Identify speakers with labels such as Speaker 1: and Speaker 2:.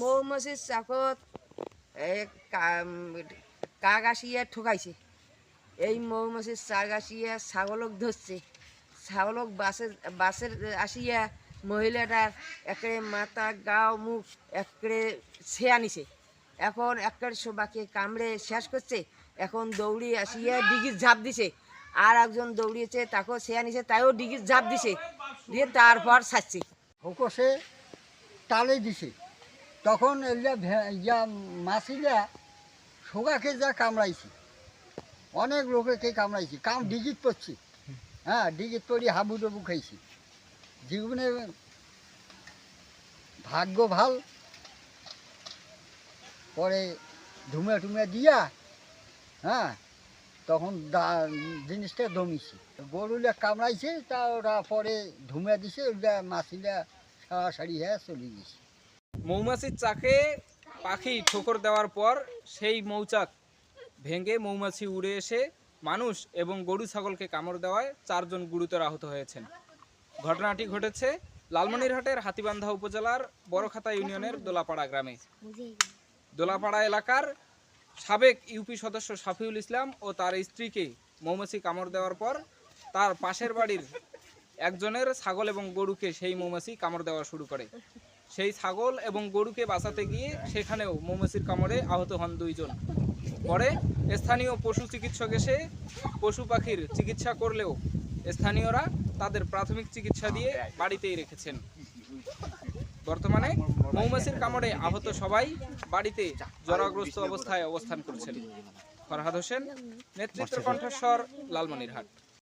Speaker 1: মৌমাছির চাকত কাক আসিয়া ঠকাইছে। এই মৌমাছির চাক আসিয়া ছাগলক ধরছে। ছাগলক বাসের বাসের আসিয়া মহিলাটার একড়ে মাথা, গাও, মুখ একড়ে সে আনিছে এখন একড়ে সবাকে কামড়ে শেষ করছে এখন দৌড়ি আসিয়া ডিগির ঝাঁপ দিছে। আর একজন দৌড়িয়েছে তাকেও সে আনিছে তাইও ডিগির ঝাঁপ দিছে। দিয়ে তারপর ছাড়ছে
Speaker 2: ফোকসে টালে দিছে। তখন এগুলা ভে- ইয়া মাছিলা সোগাকে যা কামড়াইছি, অনেক লোকেকে কামড়াইছি, কাম ডিগিত পড়ছে। হ্যাঁ ডিগিত পড়ি হাবু ডুবু খাইছি। জীবনে ভাগ্য ভালো। পরে ধুমে টুমে দিয়া হ্যাঁ তখন জিনিসটা দমিছে। গরুলে কামড়াইছে, তা ওরা পরে ধুমে দিছে ওটা মাছিলা সারাসারি হ্যাঁ চলে গেছে।
Speaker 3: মৌমাছির চাকে পাখি ঠোকর দেওয়ার পর সেই মৌচাক ভেঙে মৌমাছি উড়ে এসে মানুষ এবং গরু ছাগলকে কামড় দেওয়ায় চারজন গুরুতর আহত হয়েছেন। ঘটনাটি ঘটেছে লালমনিরহাটের হাতিবান্ধা উপজেলার বড়খাতা ইউনিয়নের দোলাপাড়া গ্রামে। দোলাপাড়া এলাকার সাবেক ইউপি সদস্য শাফিউল ইসলাম ও তার স্ত্রীকে মৌমাছি কামড় দেওয়ার পর তার পাশের বাড়ির একজনের ছাগল এবং গরুকে সেই মৌমাছি কামড় দেওয়া শুরু করে। সেই ছাগল এবং গরুকে বাঁচাতে গিয়ে সেখানেও মৌমাছির কামড়ে আহত হন দুইজন। পরে স্থানীয় পশু চিকিৎসক এসে পশু পাখির চিকিৎসা করলেও স্থানীয়রা তাদের প্রাথমিক চিকিৎসা দিয়ে বাড়িতেই রেখেছেন। বর্তমানে মৌমাছির কামড়ে আহত সবাই বাড়িতে জরাগ্রস্ত অবস্থায় অবস্থান করছেন। ফরহাদ হোসেন, নেতৃত্ব কণ্ঠস্বর, লালমনিরহাট।